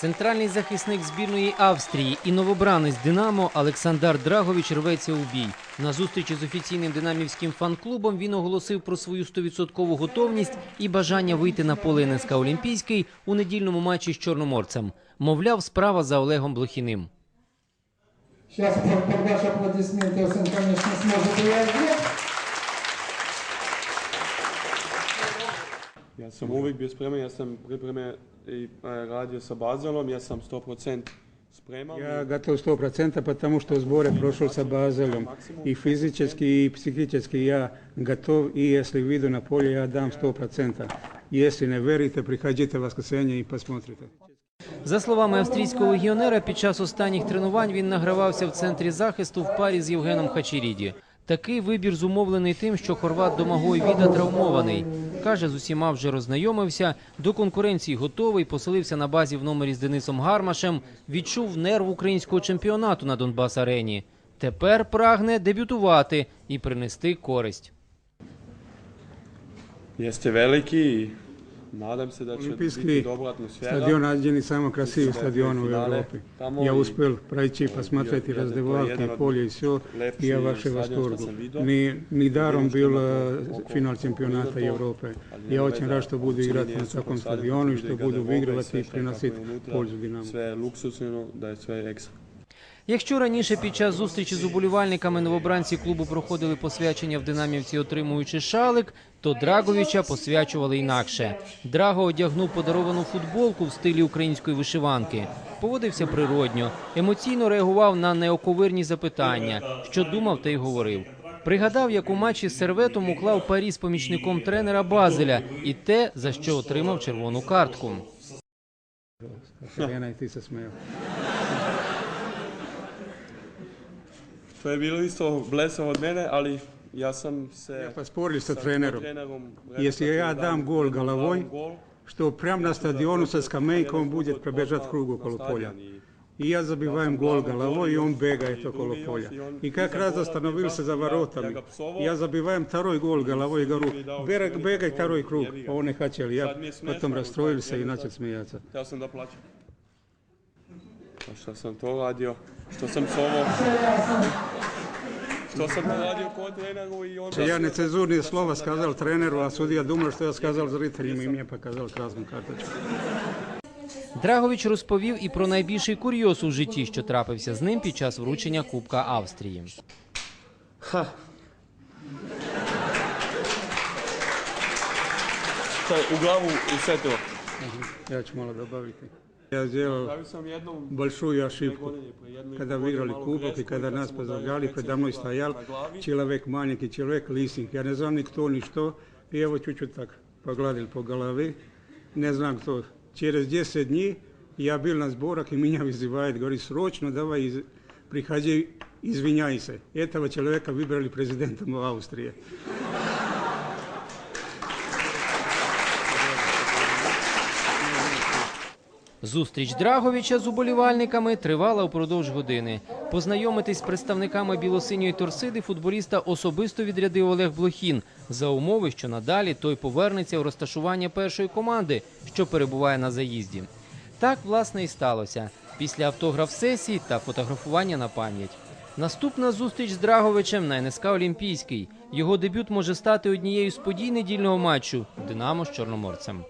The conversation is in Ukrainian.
Центральний захисник збірної Австрії і новобранець Динамо Олександр Драгович рветься у бій. На зустрічі з офіційним динамівським фан-клубом він оголосив про свою 100% готовність і бажання вийти на поле НСК Олімпійський у недільному матчі з Чорноморцем. Мовляв, справа за Олегом Блохіним. Сейчас под, под ваши аплодисменты он, конечно, Ja sam uvijek bio spreman, ja sam pripreme i e, radio sa Bazelom, ja sam 100% spreman. Я готов сто процентов, потому что сборы прошел с Базелем. И физически, и психически я готов, и если выйду на поле, я дам сто процентов. Если не верите, приходите в воскресенье и посмотрите. За словами австрійського легіонера, під час останніх тренувань він награвався в центрі захисту в парі з Євгеном Хачеріді. Такий вибір зумовлений тим, що хорват Домагой Віда травмований. Каже, з усіма вже роззнайомився, до конкуренції готовий, поселився на базі в номері з Денисом Гармашем, відчув нерв українського чемпіонату на Донбас-арені. Тепер прагне дебютувати і принести користь. Veliki i nadam se da će Олимпийский biti dobra atmosfera. стадион один из самых красивых Да, стадионов в финале. Европе. Там Я и- успел пройти, и- посмотреть и и- и- раздевалки, jedan и od поле, и все. lepših И я вообще в stadiona što восторгу. sam vidio. Не, недаром Видел, был что э, это около- финал около чемпионата Лидотова. Европы. Ali Я nema очень veze, рад, что буду uopće играть nije на super таком stadion, стадионе, tu что ide буду garderoba выигрывать sve и što je приносить tako unutra, пользу Динамо. Sve je luksusno, da je sve ekstra. Якщо раніше під час зустрічі з уболівальниками новобранці клубу проходили посвячення в динамівці, отримуючи шалик, то Драговича посвячували інакше. Драго одягнув подаровану футболку в стилі української вишиванки. Поводився природньо, емоційно реагував на неоковирні запитання, що думав та й говорив. Пригадав, як у матчі з серветом уклав парі з помічником тренера Базеля і те, за що отримав червону картку. To je bilo isto blesom od mene, ali ja sam se... Ja pa sporili sa, trenerom. trenerom Jesi ja dam gol galavoj, što prema na stadionu sa skamenkom bude prebežat krug okolo polja. I ja zabivajem gol galavoj i on bega je to okolo polja. I kak raz zastanovil se za varotami. Ja zabivajem taroj gol galavoj i ga ruk. Berak bega i taroj krug. A on ne haćeli. Ja potom rastrojili se i način smijaca. Ja sam da plaćam. Pa šta sam to radio? Što sam s. Što sam to kod treneru i onda... Я нецензурные слова сказал тренеру, а судья думал, что я сказал зрителям, и мне показал красную карточку. Драгович розповів і про найбільший курйоз у житті, що трапився з ним під час вручення Кубка Австрії. To je u glavu usetilo. Я ću malo добавiti. Я сделал Pravio sam jednu большую ошибку. godine, pre jednu i Когда pol godine, выиграли malu кубок, и grešku, когда kad нас smo dali поздравляли, recimo предо мной na стоял glavi. человек маленький, человек лисинг. Я не знал никто, ничто. И я его чуть-чуть так погладил по голове. Не знаю кто. Через 10 дней я был на сборах, и меня вызывает, говорит, срочно давай, из- приходи, извиняйся. Этого человека выбрали президентом Австрии. Зустріч Драговича з уболівальниками тривала упродовж години. Познайомитись з представниками білосиньої торсиди футболіста особисто відрядив Олег Блохін за умови, що надалі той повернеться у розташування першої команди, що перебуває на заїзді. Так, власне, і сталося після автограф-сесії та фотографування на пам'ять. Наступна зустріч з Драговичем на НСК Олімпійський. Його дебют може стати однією з подій недільного матчу Динамо з Чорноморцем.